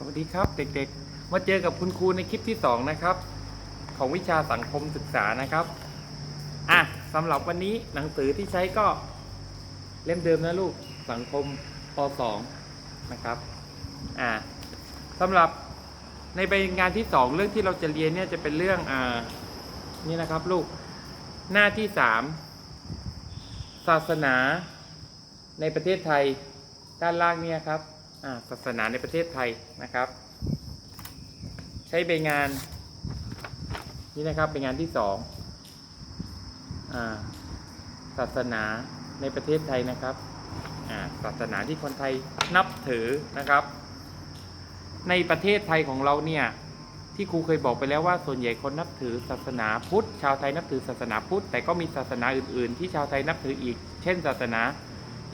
สวัสดีครับเด็กๆ มาเจอกับคุณครูในคลิปที่ 2 นะครับ ของวิชาสังคมศึกษานะครับ อะสำหรับวันนี้หนังสือที่ใช้ก็เล่มเดิมนะลูกสังคมป .2 นะครับ อะสำหรับในใบงานที่ 2 เรื่องที่เราจะเรียนเนี่ยจะเป็นเรื่องอ่านี่นะครับลูกหน้าที่ 3 ศาสนาในประเทศไทยด้านล่างเนี่ยครับ ศาสนาในประเทศไทยนะครับ ใช้ใบงานนี่นะครับเป็นงานที่สองศาสนาในประเทศไทยนะครับอ่าศาสนาที่คนไทยนับถือนะครับ ในประเทศไทยของเราเนี่ยที่ครูเคยบอกไปแล้วว่าส่วนใหญ่คนนับถือศาสนาพุทธ ชาวไทยนับถือศาสนาพุทธ แต่ก็มีศาสนาอื่น ๆ ที่ชาวไทยนับถืออีก เช่น ศาสนา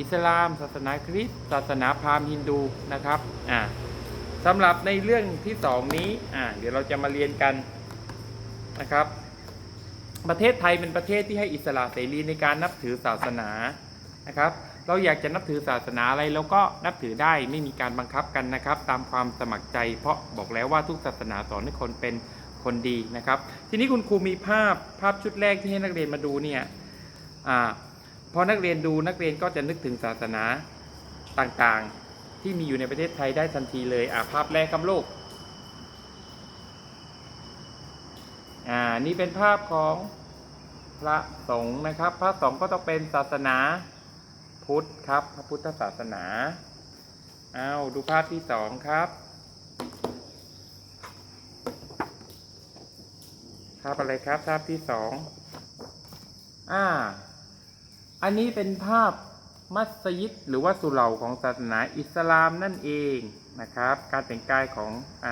อิสลาม ศาสนาคริสต์ศาสนาพราหมณ์ฮินดูนะครับอ่าสำหรับในเรื่องที่สองนี้อ่าเดี๋ยวเราจะมาเรียนกันนะครับ ประเทศไทยเป็นประเทศที่ให้อิสระเสรีในการนับถือศาสนานะครับ เราอยากจะนับถือศาสนาอะไรเราก็นับถือได้ไม่มีการบังคับกันนะครับ ตามความสมัครใจ เพราะบอกแล้วว่าทุกศาสนาสอนให้คนเป็นคนดีนะครับ ทีนี้คุณครูมีภาพภาพชุดแรกที่ให้นักเรียนมาดูเนี่ยอา พอนักเรียนดูนักเรียนก็จะนึกถึงศาสนาต่างๆ ที่มีอยู่ในประเทศไทยได้ทันทีเลยอ่าภาพแรกครับลูกอ่านี่เป็นภาพของพระสงฆ์นะครับ พระสงฆ์ก็ต้องเป็นศาสนาพุทธครับ พระพุทธศาสนาเอาวดูภาพที่สองครับภาพอะไรครับภาพที่สองอ่า อันนี้เป็นภาพมัสยิดหรือว่าสุเหร่าของศาสนาอิสลามนั่นเองนะครับ การแต่งกายของอ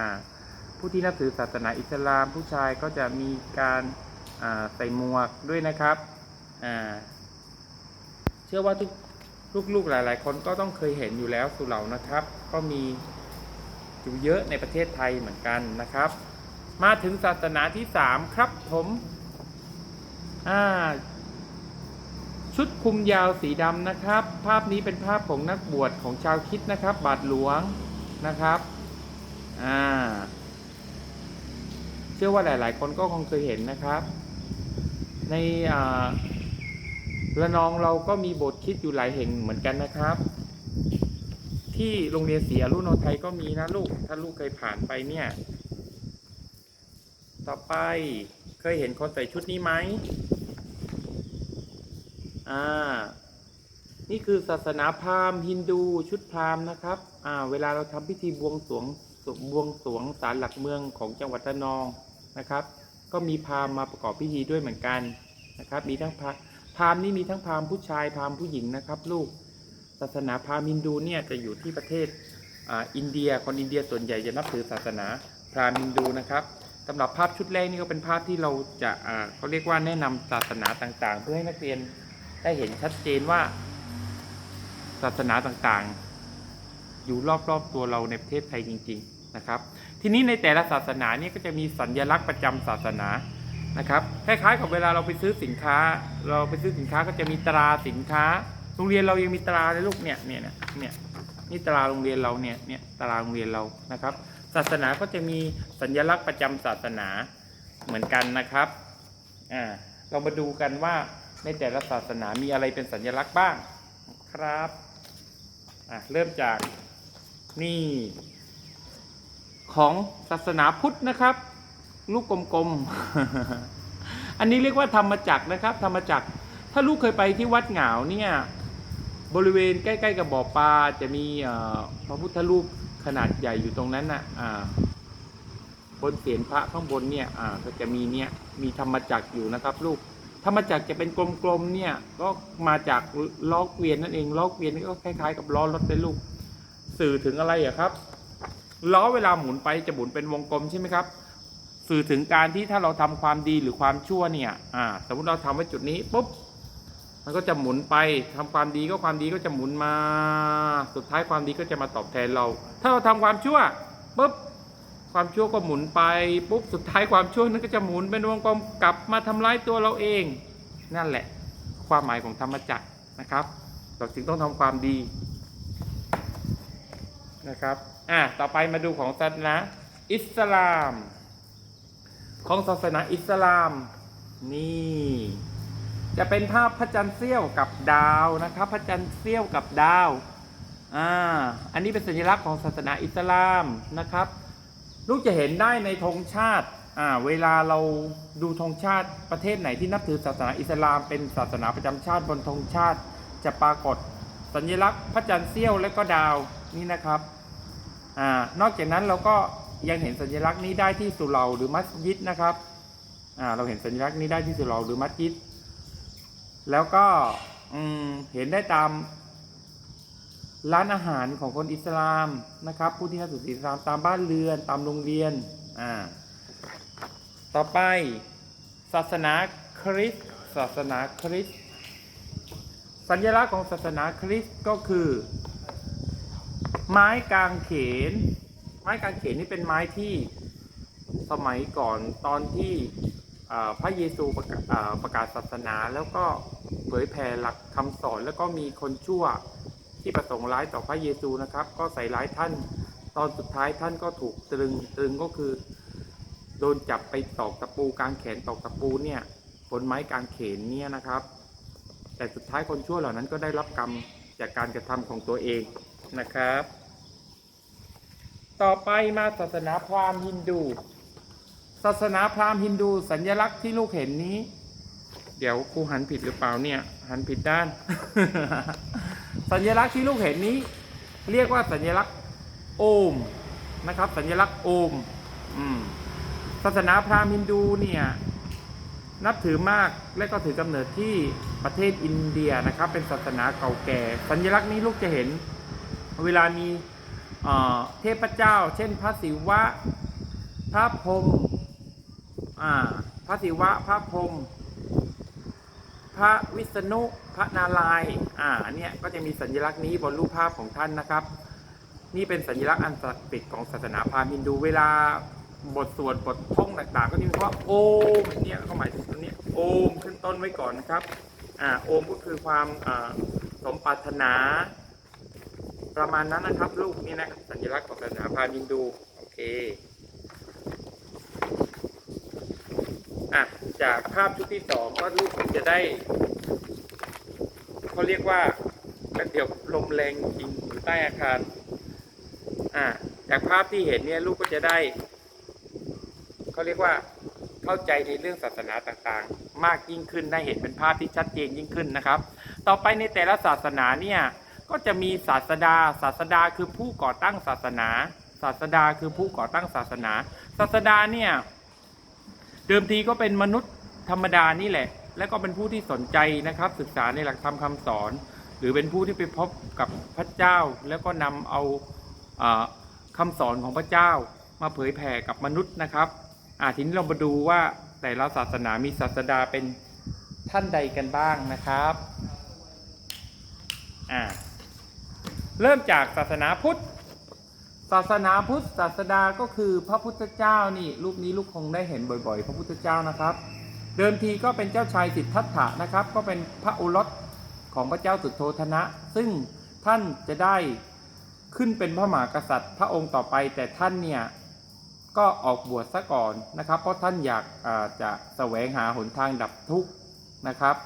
ผู้ที่นับถือศาสนาอิสลาม ผู้ชายก็จะมีการใส่หมวกด้วยนะครับ เชื่อว่าทุกลูกๆหลาย ๆ คนก็ต้องเคยเห็นอยู่แล้วสุเหร่านะครับ ก็มีอยู่เยอะในประเทศไทยเหมือนกันนะครับ มาถึงศาสนาที่สามครับผมอ่า ชุดคุมยาวสีดำนะครับ ภาพนี้เป็นภาพของนักบวชของชาวคิดนะครับ บาทหลวงนะครับอ่าเชื่อว่าหลาย ๆ คนก็คงเคยเห็นนะครับ ในอ่าระนองเราก็มีบสถ์คริดอยู่หลายแห่งเหมือนกันนะครับ ที่โรงเรียนศรีอรุโนไทยก็มีนะลูก ถ้าลูกเคยผ่านไปเนี่ย ต่อไปเคยเห็นคนใส่ชุดนี้ไหม อ่า นี่คือศาสนาพราหมณ์ฮินดูชุดพราหมณ์นะครับ อ่า เวลาเราทำพิธีบวงสรวงบวงสรวงศาลหลักเมืองของจังหวัดระนองนะครับ ก็มีพราหมณ์มาประกอบพิธีด้วยเหมือนกันนะครับ มีทั้งพราพราหมณ์นี่มีทั้งพราหมณ์ผู้ชายพราหมณ์ผู้หญิงนะครับ ลูก ศาสนาพราหมณ์ฮินดูเนี่ยจะอยู่ที่ประเทศอ่าอินเดียคนอินเดียส่วนใหญ่จะนับถือศาสนาพราหมณ์ฮินดูนะครับสำหรับภาพชุดแรกนี่ก็เป็นภาพที่เราจะเขาเรียกว่าแนะนำศาสนาต่างๆ เพื่อให้นักเรียน ได้เห็นชัดเจนว่า ศาสนาต่างๆ อยู่รอบๆตัวเราในประเทศไทยจริง ๆนะครับ ทีนี้ในแต่ละศาสนาเนี่ยก็จะมีสัญลักษณ์ประจำศาสนานะครับคล้ายๆกับเวลาเราไปซื้อสินค้า เราไปซื้อสินค้าก็จะมีตราสินค้า โรงเรียนเรายังมีตราเลยลูกเนี่ยเนี่ยเนี่ยเนี่ยนี่ตราโรงเรียนเราเนี่ยเนี่ยตราโรงเรียนเรานะครับ ศาสนาก็จะมีสัญลักษณ์ประจำศาสนาเหมือนกันนะครับอ่าเรามาดูกันว่า ในแต่ละศาสนามีอะไรเป็นสัญลักษณ์บ้างครับอะเริ่มจากนี่ของศาสนาพุทธนะครับ ลูกกลมๆ อันนี้เรียกว่าธรรมจักรนะครับ ธรรมจักร ถ้าลูกเคยไปที่วัดเหงาเนี่ยบริเวณใกล้ๆกับบ่อปลาจะมีพระพุทธรูปขนาดใหญ่อยู่ตรงนั้นน่ะอ่าบนเศียรพระข้างบนเนี่ยอ่าก็จะมีเนี่ยมีธรรมจักรอยู่นะครับ ลูก ธรรมจักรจะเป็นกลมๆเนี่ยก็มาจากล้อเกวียนนั่นเองล้อเกวียนนี่ก็คล้ายๆกับล้อรถเลยลูกสื่อถึงอะไรอะครับล้อเวลาหมุนไปจะหมุนเป็นวงกลมใช่ไหมครับ สื่อถึงการที่ถ้าเราทำความดีหรือความชั่วเนี่ยอ่าสมมติเราทำไว้จุดนี้ปุ๊บมันก็จะหมุนไปทำความดีก็ความดีก็จะหมุนมา สุดท้ายความดีก็จะมาตอบแทนเรา ถ้าเราทำความชั่วปุ๊บ ความชั่วก็หมุนไปปุ๊บสุดท้ายความชั่วนั้นก็จะหมุนเป็นวงกลมกลับมาทำร้ายตัวเราเอง นั่นแหละ ความหมายของธรรมจักรนะครับ เราจึงต้องทำความดีนะครับอะต่อไปมาดูของศาสนาอิสลาม ของศาสนาอิสลาม นี่ จะเป็นภาพพระจันทร์เสี้ยวกับดาวนะครับ พระจันทร์เสี้ยวกับดาวอ่าอันนี้เป็นสัญลักษณ์ของศาสนาอิสลามนะครับ ลูกจะเห็นได้ในธงชาติอ่าเวลาเราดูธงชาติประเทศไหนที่นับถือศาสนาอิสลามเป็นศาสนาประจำชาติบนธงชาติ จะปรากฏสัญลักษณ์พระจันทร์เสี้ยวและก็ดาวนี่นะครับอ่านอกจากนั้นเราก็ยังเห็นสัญลักษณ์นี้ได้ที่สุเหร่าหรือมัสยิดนะครับอ่าเราเห็นสัญลักษณ์นี้ได้ที่สุเหร่าหรือมัสยิด แล้วก็เห็นได้ตาม ร้านอาหารของคนอิสลามนะครับ ผู้ที่นับถืออิสลามตามบ้านเรือนตามโรงเรียนอ่าต่อไป ศาสนาคริสต์ศาสนาคริสต์สัญลักษณ์ของศาสนาคริสต์ก็คือ ไม้กางเขน ไม้กางเขนนี่เป็นไม้ที่สมัยก่อนตอนที่พระเยซูประกาศประกาศศาสนาแล้วก็เผยแผ่หลักคำสอนแล้วก็มีคนชั่ว ที่ประสงค์ร้ายต่อพระเยซูนะครับ ก็ใส่ร้ายท่าน ตอนสุดท้ายท่านก็ถูกตรึงตรึงก็คือ โดนจับไปตอกตะปูกลางแขนตอกตะปูเนี่ยบนไม้กางเขนเนี่ยนะครับ แต่สุดท้ายคนชั่วเหล่านั้นก็ได้รับกรรมจากการกระทำของตัวเองนะครับ ต่อไปมาศาสนาพราหมณ์ฮินดู ศาสนาพราหมณ์ฮินดู สัญลักษณ์ที่ลูกเห็นนี้ เดี๋ยวครูหันผิดหรือเปล่าเนี่ย หันผิดด้าน สัญลักษณ์ที่ลูกเห็นนี้ เรียกว่าสัญลักษณ์โอมนะครับ สัญลักษณ์โอมอืมศาสนาพราหมณ์ฮินดูเนี่ยนับถือมากและก็ถือกำเนิดที่ประเทศอินเดียนะครับ เป็นศาสนาเก่าแก่ สัญลักษณ์นี้ลูกจะเห็น เวลามีเทพเจ้า เช่นพระศิวะ พระพรหมพระศิวะ พระพรหม ระวิษณุพระนารายณ์อ่าเนี่ยก็จะมีสัญลักษณ์นี้บนรูปภาพของท่านนะครับ นี่เป็นสัญลักษณ์อันศักดิ์สิทธิ์ของศาสนาพราหมณ์ฮินดูเวลาบทสวดบทท่องต่างๆ ก็จะมีคำว่าโอมเนี่ยก็หมายถึงตัวเนี้ยโอมขึ้นต้นไว้ก่อนนะครับอ่าโอมก็คือความอ่าสมปรารถนา ประมาณนั้นนะครับ ลูกนี่นะสัญลักษณ์ของศาสนาพราหมณ์ฮินดูโอเค อะจากภาพชุดที่สองก็ลูกคงจะได้เขาเรียกว่าเดี๋ยวลมแรงจริงอยู่ใต้อาคารอ่าจากภาพที่เห็นเนี่ยลูกก็จะได้เขาเรียกว่าเข้าใจในเรื่องศาสนาต่างๆ มากยิ่งขึ้นได้เห็นเป็นภาพที่ชัดเจนยิ่งขึ้นนะครับ ต่อไปในแต่ละศาสนาเนี่ยก็จะมีศาสดา ศาสดาคือผู้ก่อตั้งศาสนา ศาสดาคือผู้ก่อตั้งศาสนา ศาสดาเนี่ย เดิมทีก็เป็นมนุษย์ธรรมดานี่แหละ และก็เป็นผู้ที่สนใจนะครับ ศึกษาในหลักธรรมคำสอน หรือเป็นผู้ที่ไปพบกับพระเจ้า แล้วก็นำเอาอ่าคำสอนของพระเจ้า มาเผยแผ่กับมนุษย์นะครับอาทีนี้เรามาดูว่าแต่ละศาสนามีศาสดาเป็นท่านใดกันบ้างนะครับอ่าเริ่มจากศาสนาพุทธ ศาสนาพุทธศาสดาก็คือพระพุทธเจ้านี่รูปนี้ลูกคงได้เห็นบ่อยๆ พระพุทธเจ้านะครับ เดิมทีก็เป็นเจ้าชายสิทธัตถะนะครับ ก็เป็นพระโอรสของพระเจ้าสุโธทนะ ซึ่งท่านจะได้ขึ้นเป็นพระมหากษัตริย์ พระองค์ต่อไปแต่ท่านเนี่ยก็ออกบวชซะก่อนนะครับ เพราะท่านอยากาจะแสวงหาหนทางดับทุกข์นะครับ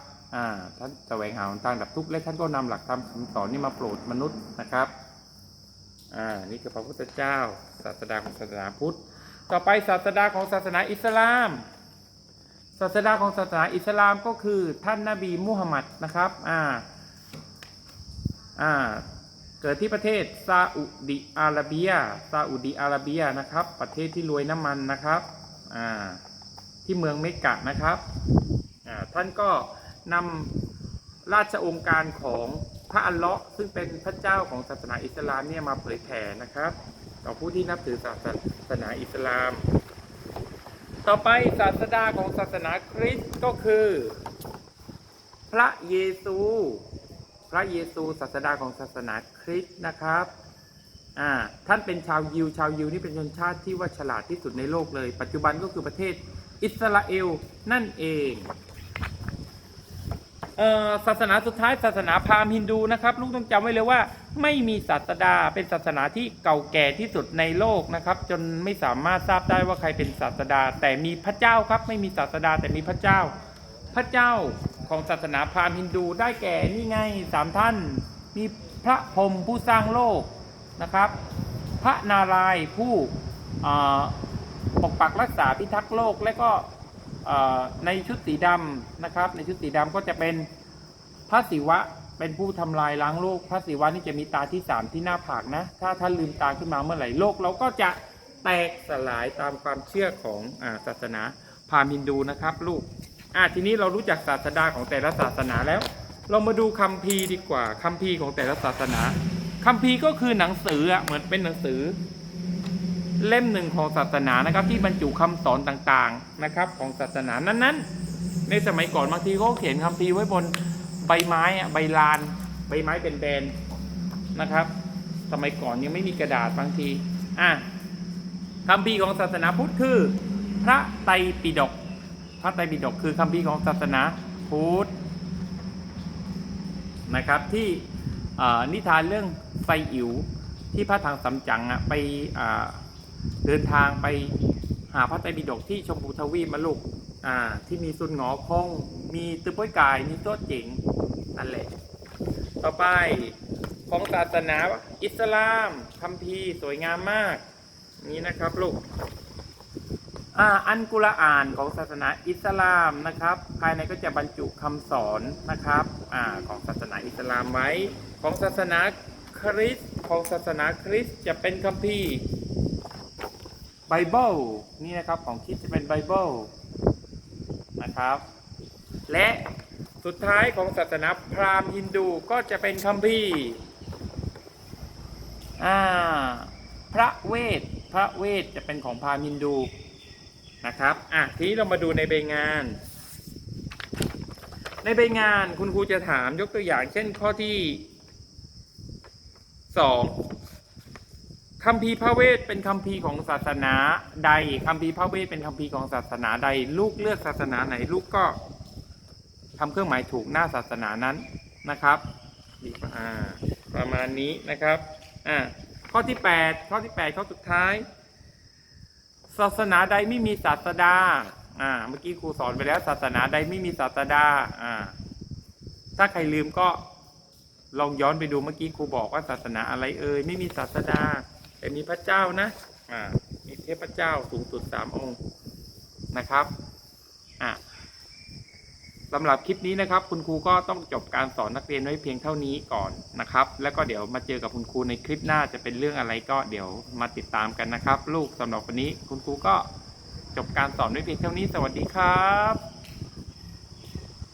ท่านแสวงหาหนทางดับทุกข์และท่านก็นำหลักธรรมคำสอนนี้มาโปรดมนุษย์นะครับ อ่านี่คือพระพุทธเจ้า ศาสดาของศาสนาพุทธ ต่อไปศาสดาของศาสนาอิสลาม ศาสดาของศาสนาอิสลามก็คือท่านนบีมุฮัมมัดนะครับอ่าอ่าเกิดที่ประเทศซาอุดิอาระเบีย ซาอุดิอาระเบียนะครับ ประเทศที่รวยน้ำมันนะครับอ่าที่เมืองเมกะนะครับอ่าท่านก็นำราชองค์การของ พระอัลเลาะห์ซึ่งเป็นพระเจ้าของศาสนาอิสลามเนี่ยมาเผยแผ่นะครับ ต่อผู้ที่นับถือศาสนาอิสลาม ต่อไปศาสดาของศาสนาคริสต์ก็คือ พระเยซู พระเยซูศาสดาของศาสนาคริสต์นะครับอ่าท่านเป็นชาวยิวชาวยิวนี่เป็นชนชาติที่ว่าฉลาดที่สุดในโลกเลย ปัจจุบันก็คือประเทศอิสราเอลนั่นเอง ศาสนาสุดท้ายศาสนาพราหมณ์ฮินดูนะครับ ลูกต้องจำไว้เลยว่า ไม่มีศาสดาเป็นศาสนาที่เก่าแก่ที่สุดในโลกนะครับ จนไม่สามารถทราบได้ว่าใครเป็นศาสดา แต่มีพระเจ้าครับ ไม่มีศาสดาแต่มีพระเจ้า พระเจ้าของศาสนาพราหมณ์ฮินดูได้แก่นี่ไงสามท่าน มีพระพรหมผู้สร้างโลกนะครับ พระนารายณ์ผู้ปกปักรักษาพิทักษ์โลกและก็ ในชุดสีดำนะครับ ในชุดสีดำก็จะเป็นพระศิวะเป็นผู้ทำลายล้างโลก พระศิวะนี่จะมีตาที่สามที่หน้าผากนะ ถ้าท่านลืมตาขึ้นมาเมื่อไหร่โลก เราก็จะแตกสลายตามความเชื่อของศาสนาพราหมณ์ฮินดูนะครับ ลูกอะทีนี้เรารู้จักศาสดาของแต่ละศาสนาแล้ว เรามาดูคัมภีร์ดีกว่าคัมภีร์ของแต่ละศาสนาคัมภีร์ก็คือหนังสืออะเหมือนเป็นหนังสือ เล่มหนึ่งของศาสนานะครับ ที่บรรจุคำสอนต่างๆนะครับ ของศาสนานั้นๆ ในสมัยก่อนบางทีเขาเขียนคัมภีไว้บนใบไม้อะใบลาน ใบไม้เป็นแบนๆนะครับ สมัยก่อนยังไม่มีกระดาษบางทีอะคัมภีของศาสนาพุทธคือ พระไตรปิฎกพระไตรปิฎกคือคัมภีของศาสนาพุทธนะครับที่นิทานเรื่องไฟอิ๋วที่พระทางสำจังอะไปอ่า เดินทางไปหาพระไตรปิฎกที่ชมพูทวีปมาลูกอ่า ที่มีสุนหงอคง มีตึป้อยกาย มีต๊ะเจ๋งนั่นแหละ ต่อไปของศาสนาอิสลามคัมภีร์สวยงามมาก นี่นะครับลูกอ่าอันกุรอานของศาสนาอิสลามนะครับ ภายในก็จะบรรจุคำสอนนะครับอ่าของศาสนาอิสลามไว้ ของศาสนาคริสต์ของศาสนาคริสต์จะเป็นคัมภีร์ ไบเบิลนี่นะครับของคิดจะเป็นไบเบิลนะครับ และสุดท้ายของศาสนาพราหมณ์ฮินดูก็จะเป็นคัมภีร์อ่าพระเวทพระเวทจะเป็นของพราหมณ์ฮินดูนะครับอะทีนี้เรามาดูในใบงาน ในใบงานคุณครูจะถามยกตัวอย่างเช่นข้อที่สอง คัมภีพระเวทเป็นคัมภีของศาสนาใดคัมภีพระเวทเป็นคัมภีของศาสนาใด ลูกเลือกศาสนาไหนลูกก็ทำเครื่องหมายถูกหน้าศาสนานั้นนะครับประมาณนี้นะครับข้อที่ 8 ข้อที่ 8 ข้อสุดท้าย ศาสนาใดไม่มีศาสดาอ่าเมื่อกี้ครูสอนไปแล้วศาสนาใดไม่มีศาสดาอ่าถ้าใครลืมก็ลองย้อนไปดูเมื่อกี้ครูบอกว่าศาสนาอะไรเอ่ยไม่มีศาสดา แต่มีพระเจ้านะอ่ามีเทพเจ้าสูงสุดสามองค์นะครับอ่าสำหรับคลิปนี้นะครับ คุณครูก็ต้องจบการสอนนักเรียนไว้เพียงเท่านี้ก่อนนะครับ แล้วก็เดี๋ยวมาเจอกับคุณครูในคลิปหน้าจะเป็นเรื่องอะไรก็เดี๋ยวมาติดตามกันนะครับ ลูกสำหรับวันนี้คุณครูก็จบการสอนไว้เพียงเท่านี้ สวัสดีครับ